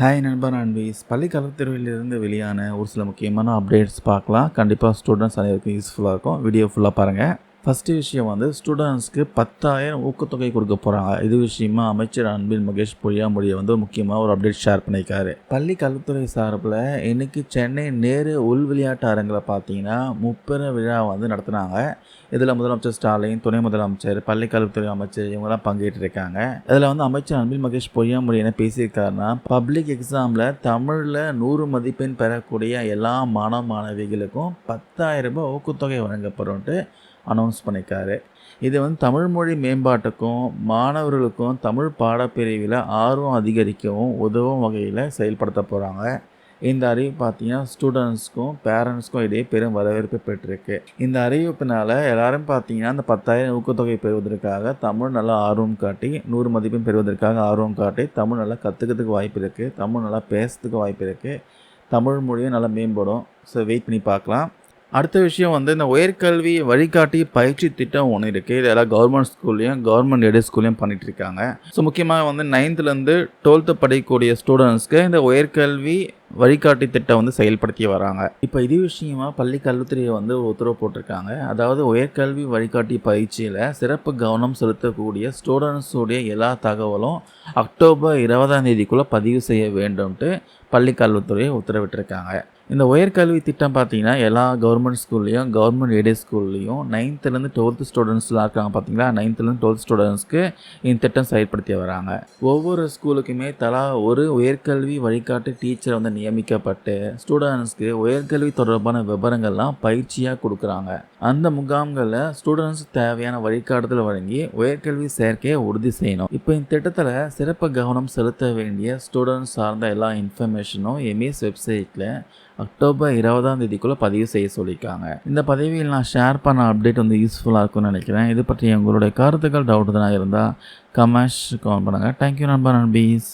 Hi நண்பர் அன்பீஸ் பள்ளி கல்வித்துறையிலிருந்து வெளியான ஒரு சில முக்கியமான அப்டேட்ஸ் பார்க்கலாம். கண்டிப்பாக ஸ்டூடெண்ட்ஸ் அனைவருக்கும் யூஸ்ஃபுல்லாக இருக்கும். வீடியோ ஃபுல்லாக பாருங்கள் ஃபஸ்ட்டு விஷயம் வந்து ஸ்டூடெண்ட்ஸ்க்கு பத்தாயிரம் ஊக்கத்தொகை கொடுக்க போகிறாங்க இது விஷயமா அமைச்சர் அன்பில் மகேஷ் பொய்யாமொழியை வந்து முக்கியமாக ஒரு அப்டேட் ஷேர் பண்ணியிருக்காரு. பள்ளி கல்வித்துறை சார்பில் இன்னைக்கு சென்னை நேரு உள் விளையாட்டு அரங்கில் பார்த்தீங்கன்னா முப்பெரும் விழா வந்து நடத்துனாங்க. இதில் முதலமைச்சர் ஸ்டாலின் துணை முதலமைச்சர் பள்ளி கல்வித்துறை அமைச்சர் இவங்கெல்லாம் பங்கேற்றிருக்காங்க. இதில் வந்து அமைச்சர் அன்பில் மகேஷ் பொய்யாமொழி என்ன பேசியிருக்காருன்னா பப்ளிக் எக்ஸாமில் தமிழில் நூறு மதிப்பெண் பெறக்கூடிய எல்லா மாணவ மாணவிகளுக்கும் பத்தாயிரம் ரூபாய் ஊக்கத்தொகை வழங்கப்படும்ட்டு அனௌன்ஸ் பண்ணியிருக்காரு. இது வந்து தமிழ் மொழி மேம்பாட்டுக்கும் மாணவர்களுக்கும் தமிழ் பாடப்பிரிவில் ஆர்வம் அதிகரிக்கவும் உதவும் வகையில் செயல்படுத்த போகிறாங்க இந்த அறிவு பார்த்தீங்கன்னா ஸ்டூடெண்ட்ஸ்க்கும் பேரண்ட்ஸ்க்கும் இடையே பெரும் வரவேற்பு பெற்றிருக்கு. இந்த அறிவிப்பினால் எல்லாரும் பார்த்தீங்கன்னா அந்த பத்தாயிரம் ஊக்கத்தொகை பெறுவதற்காக தமிழ் நல்லா ஆர்வம் காட்டி நூறு மதிப்பெண் பெறுவதற்காக ஆர்வம் காட்டி தமிழ் நல்லா கற்றுக்கிறதுக்கு வாய்ப்பு இருக்குது தமிழ் நல்லா பேசுறதுக்கு வாய்ப்பு இருக்குது தமிழ் மொழியும் நல்லா மேம்படும். ஸோ வெயிட் பண்ணி பார்க்கலாம். அடுத்த விஷயம் வந்து இந்த உயர்கல்வி வழிகாட்டி பயிற்சி திட்டம் ஒன்று இருக்குது இது எல்லாம் கவர்மெண்ட் ஸ்கூல்லையும் கவர்மெண்ட் எடு ஸ்கூல்லையும் பண்ணிட்டு இருக்காங்க. ஸோ முக்கியமாக வந்து நைன்த்துலேருந்து டுவெல்த்து படிக்கக்கூடிய ஸ்டூடெண்ட்ஸ்க்கு இந்த உயர்கல்வி வழிகாட்டி திட்டம் வந்து செயல்படுத்தி வராங்க. இப்போ இது விஷயமா பள்ளி கல்வித்துறையை வந்து ஒரு உத்தரவு போட்டிருக்காங்க. அதாவது உயர்கல்வி வழிகாட்டி பயிற்சியில் சிறப்பு கவனம் செலுத்தக்கூடிய ஸ்டூடெண்ட்ஸுடைய எல்லா தகவலும் அக்டோபர் இருபதாம் தேதிக்குள்ளே பதிவு செய்ய வேண்டும்ட்டு பள்ளி கல்வித்துறையை உத்தரவிட்டிருக்காங்க. இந்த உயர்கல்வி திட்டம் பார்த்தீங்கன்னா எல்லா கவர்மெண்ட் ஸ்கூல்லையும் கவர்மெண்ட் எய்டட் ஸ்கூல்லையும் நைன்த்துலேருந்து டுவெல்த் ஸ்டூடெண்ட்ஸ்லாம் இருக்காங்க பார்த்தீங்களா நைன்த்துலேருந்து டுவெல்த் ஸ்டூடெண்ட்ஸ்க்கு இந்த திட்டம் செயல்படுத்தி வராங்க. ஒவ்வொரு ஸ்கூலுக்குமே தலா ஒரு உயர்கல்வி வழிகாட்டு டீச்சர் வந்து நியமிக்கப்பட்டு ஸ்டூடெண்ட்ஸ்க்கு உயர்கல்வி தொடர்பான விவரங்கள்லாம் பயிற்சியாக கொடுக்குறாங்க. அந்த முகாம்களில் ஸ்டூடெண்ட்ஸ் தேவையான வழிகாட்டுதல் வழங்கி உயர்கல்வி சேர்க்கையை உறுதி செய்யணும். இப்போ இந்த திட்டத்தில் சிறப்பு கவனம் செலுத்த வேண்டிய ஸ்டூடெண்ட்ஸ் சார்ந்த எல்லா இன்ஃபர்மேஷனும் எம்இஎஸ் வெப்சைட்டில் அக்டோபர் இருபதாம் தேதிக்குள்ளே பதிவு செய்ய சொல்லியிருக்காங்க. இந்த பதவியில் நான் ஷேர் பண்ண அப்டேட் வந்து யூஸ்ஃபுல்லாக இருக்கும்னு நினைக்கிறேன். இது பற்றி உங்களுடைய கருத்துக்கள் டவுட் தான் இருந்தால் கமெண்ட்ஸ் கமெண்ட் பண்ணுங்கள் தேங்க்யூ நண்பர் நண்பீஸ்.